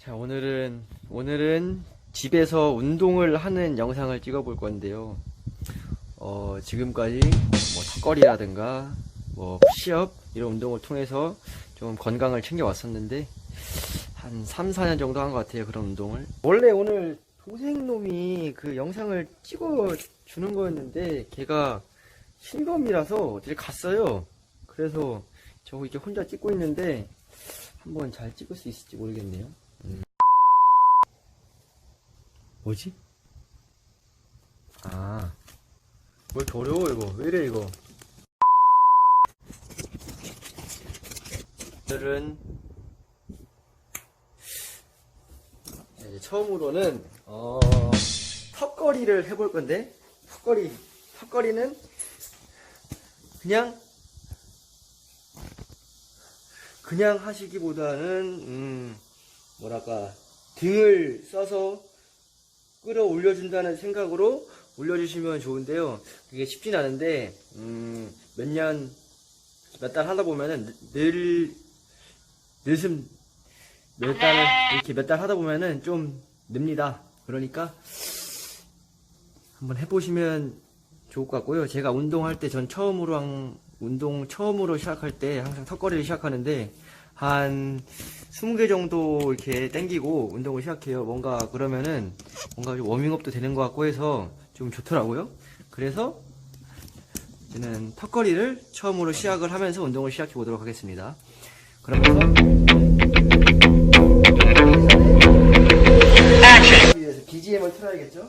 자, 오늘은, 오늘은 집에서 운동을 하는 영상을 찍어 볼 건데요. 어, 지금까지 뭐 턱걸이라든가 뭐 푸시업 이런 운동을 통해서 좀 건강을 챙겨 왔었는데 한 3, 4년 정도 한 것 같아요. 그런 운동을. 원래 오늘 동생놈이 그 영상을 찍어 주는 거였는데 걔가 실검이라서 어딜 갔어요. 그래서 저 이렇게 혼자 찍고 있는데 한번 잘 찍을 수 있을지 모르겠네요. 음. 뭐지? 아, 뭘 이렇게 어려워 이거? 왜 이래 이거? 오늘은 이제 처음으로는 어, 턱걸이를 해볼 건데 턱걸이 턱걸이는 그냥 그냥 하시기보다는 음, 뭐랄까 등을 써서 끌어올려 준다는 생각으로 올려주시면 좋은데요. 그게 쉽진 않은데 음, 몇 년 몇 달 하다 보면은 늘 늘슴 몇 달을 이렇게 몇 달 하다 보면은 좀 늡니다. 그러니까 한번 해보시면 좋을 것 같고요. 제가 운동할 때 전 처음으로 한, 운동 처음으로 시작할 때 항상 턱걸이를 시작하는데 한 20개 정도 이렇게 땡기고 운동을 시작해요. 뭔가 그러면은 뭔가 좀 워밍업도 되는 것 같고 해서 좀 좋더라고요. 그래서 저는 턱걸이를 처음으로 시작을 하면서 운동을 시작해 보도록 하겠습니다. 그러면서 BGM을 틀어야겠죠?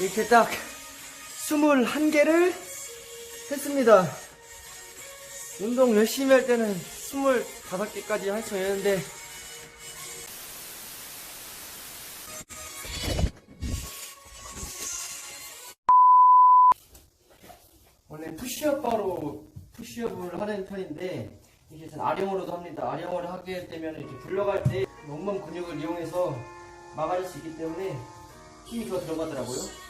이렇게 딱 21개를 했습니다. 운동 열심히 할 때는 25개까지 할 수 있는데 원래 푸시업 바로 푸시업을 하는 편인데 이게 전 아령으로도 합니다. 아령을 하게 되면 이렇게 굴러갈 때 온몸 근육을 이용해서 막아줄 수 있기 때문에 힘이 더 들어가더라고요.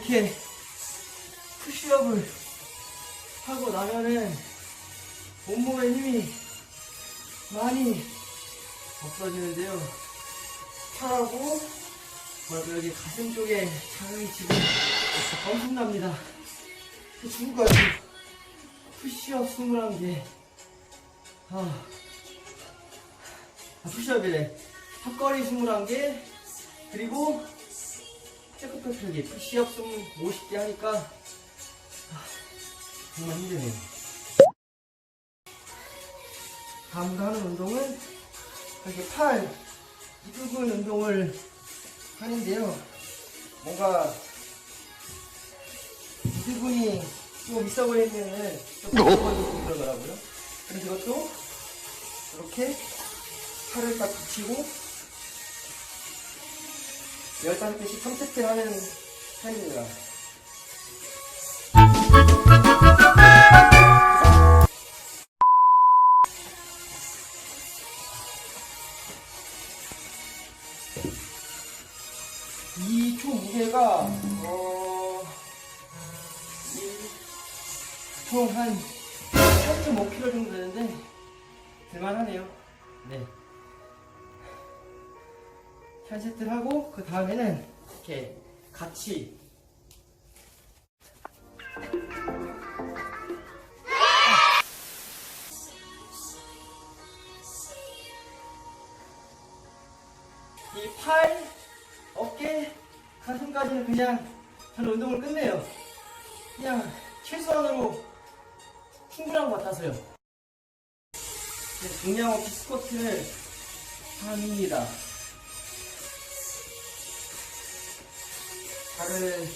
이렇게 푸시업을 하고 나면은 온몸에 힘이 많이 없어지는데요. 팔하고 뭐랄까 여기 가슴 쪽에 자극이 지금 엄청납니다. 지금까지 푸시업 21개. 아, 아 푸시업이래. 턱걸이 21개. 그리고 체크per펴기 푸시업 50개 하니까 아, 정말 힘드네요. 다음으로 하는 운동은 이렇게 팔 이 부분 운동을 하는데요. 뭔가 이 부분이 좀 있어 보이면은 좀 부족한 그러더라고요. 그래서 이것도 이렇게 팔을 딱 붙이고 15개씩 3세트 하는 편입니다. 이 총 무게가 어, 총한 3.5kg 정도 되는데 들만하네요. 네. 한 세트를 하고 그 다음에는 이렇게 같이 이 팔, 어깨, 가슴까지는 그냥 저는 운동을 끝내요. 그냥 최소한으로 충분한 것 같아서요. 네, 중량 없이 스쿼트를 합니다. 발을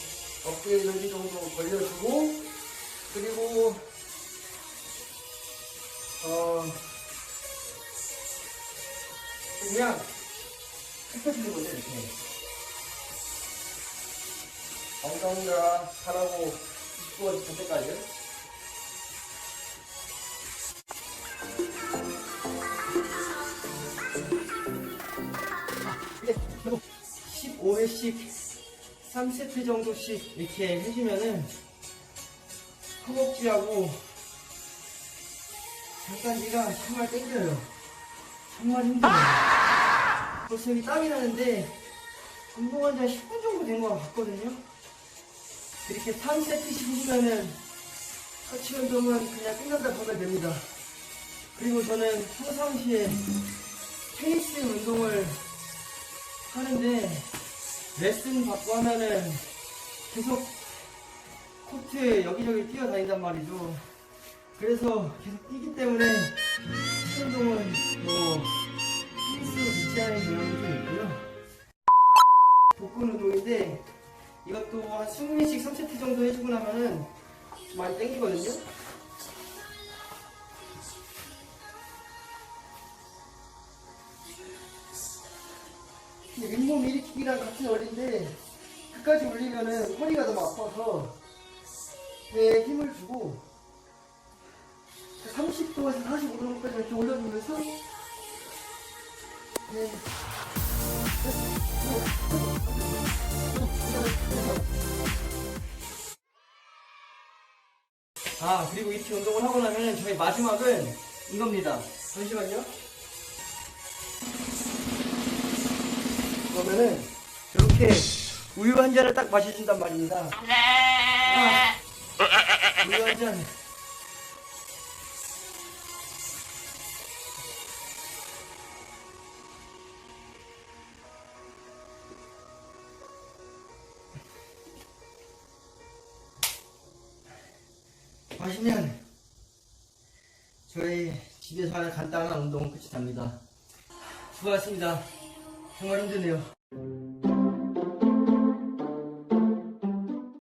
어깨 여기 정도 벌려주고 그리고 어 그냥 흩어지는 거죠 이렇게. 엉덩이가 발하고 부어질 때까지. 이제 15회씩 3세트 정도씩 이렇게 해주면은 허벅지하고 장단지가 정말 땡겨요. 정말 힘들어요. 벌써 여기 땀이 나는데 운동한 지한 10분 정도 된 것 같거든요. 이렇게 3세트씩 해주면은 하체 운동은 그냥 끝난다 보면 됩니다. 그리고 저는 평상시에 테니스 운동을 하는데 레슨 받고 하면은 계속 코트에 여기저기 뛰어다닌단 말이죠. 그래서 계속 뛰기 때문에 키 운동은 뭐 믿지 않은 경향이 좀 있고요. 복근 운동인데 이것도 한 20개씩 3세트 정도 해주고 나면은 좀 많이 땡기거든요. 윗몸 일으키기랑 같은 원리인데 끝까지 올리면은 허리가 너무 아파서 배에 힘을 주고 30도에서 45도까지 이렇게 올려주면서 네. 아 그리고 이렇게 운동을 하고 나면 저희 마지막은 이겁니다 잠시만요 그러면은 이렇게 우유 한 잔을 딱 마셔준단 말입니다 아, 우유 한 잔 마시면 저희 집에서 하는 간단한 운동은 끝이 납니다. 수고하셨습니다. 정말 힘드네요.